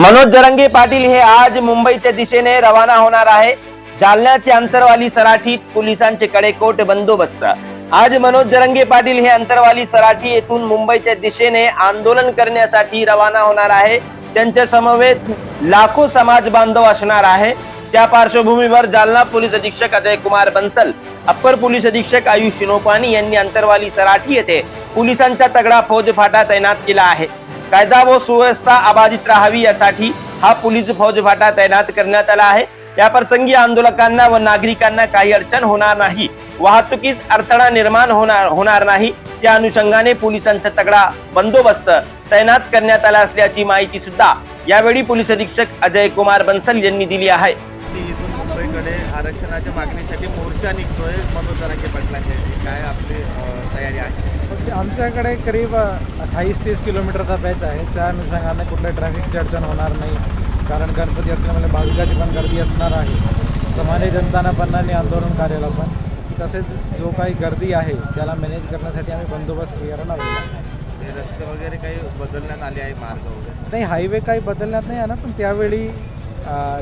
मनोज जरंगे पाटील हे आज मुंबईच्या दिशेने रवाना होणार आहे. जालन्याचे अंतरवाली सराठीत पोलिसांचे कडेकोट बंदोबस्त. आज मनोज जरंगे पाटील हे अंतरवाली सराठी येथून मुंबईच्या दिशेने आंदोलन करण्यासाठी रवाना होणार आहे. त्यांच्या समवेत लाखो समाज बांधव असणार आहे. त्या पार्श्वभूमीवर जालना पोलीस अधीक्षक अजय कुमार बन्सल अप्पर पोलीस अधीक्षक आयुष शिनोपानी यांनी अंतरवाली सराठी येथे पोलिसांचा तगडा फौजफाटा तैनात केला आहे. कायदा व सुव्यवस्था अबाधित राहावी यासाठी हा पोलीस फौजफाटा तैनात करण्यात आला आहे. या प्रसंगी आंदोलकांना व नागरिकांना काही अडचण होणार नाही. वाहतुकीस अडथळा निर्माण होणार होणार नाही. त्या अनुषंगाने पोलिसांचा तगडा बंदोबस्त तैनात करण्यात आला असल्याची माहिती सुद्धा यावेळी पोलीस अधीक्षक अजय कुमार बन्सल यांनी दिली आहे. मुंबईकडे आरक्षणाच्या मागणीसाठी मोर्चा निघतोय. मनोज जरांगे पाटलांच्या काय आपली तयारी आहे. आमच्याकडे करीब अठ्ठावीस तीस किलोमीटरचा बॅच आहे. त्या अनुषंगाने कुठल्या ट्रॅफिकची अडचण होणार नाही. कारण गणपती असल्यामुळे भाविकाची पण गर्दी असणार आहे. सामान्य जनताना पण आणि आंदोलन कार्याला पण. तसेच जो काही गर्दी आहे त्याला मॅनेज करण्यासाठी आम्ही बंदोबस्त वगैरे लावलेला आहे. रस्ते वगैरे काही बदलण्यात आले आहे मार्ग वगैरे? नाही हायवे काही बदलण्यात नाही ना पण त्यावेळी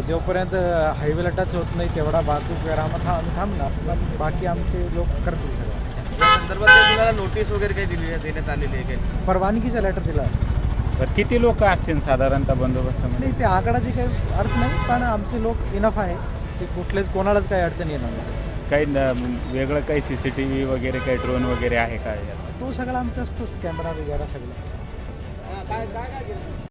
जोपर्यंत हायवेला टच होत नाही तेवढा वाहतूक वगैरे आम्हाला थांब आम्ही थांबणार. पण बाकी आमचे लोक करतील सगळं. या संदर्भात काही तुम्हाला नोटीस वगैरे काही दिली देण्यात आलेली आहे काही? परवानगीचा लेटर दिला. बरं किती लोक असतील साधारणतः बंदोबस्तामध्ये नाही ते आकडाची काही अर्थ नाही पण आमचे लोक इनफ आहे. की कुठलेच कोणालाच काही अडचण येणार नाही. काही न- वेगळं काही सी सी टी व्ही वगैरे काही ड्रोन वगैरे आहे का? तो सगळा आमचा असतोच कॅमेरा वगैरे सगळं.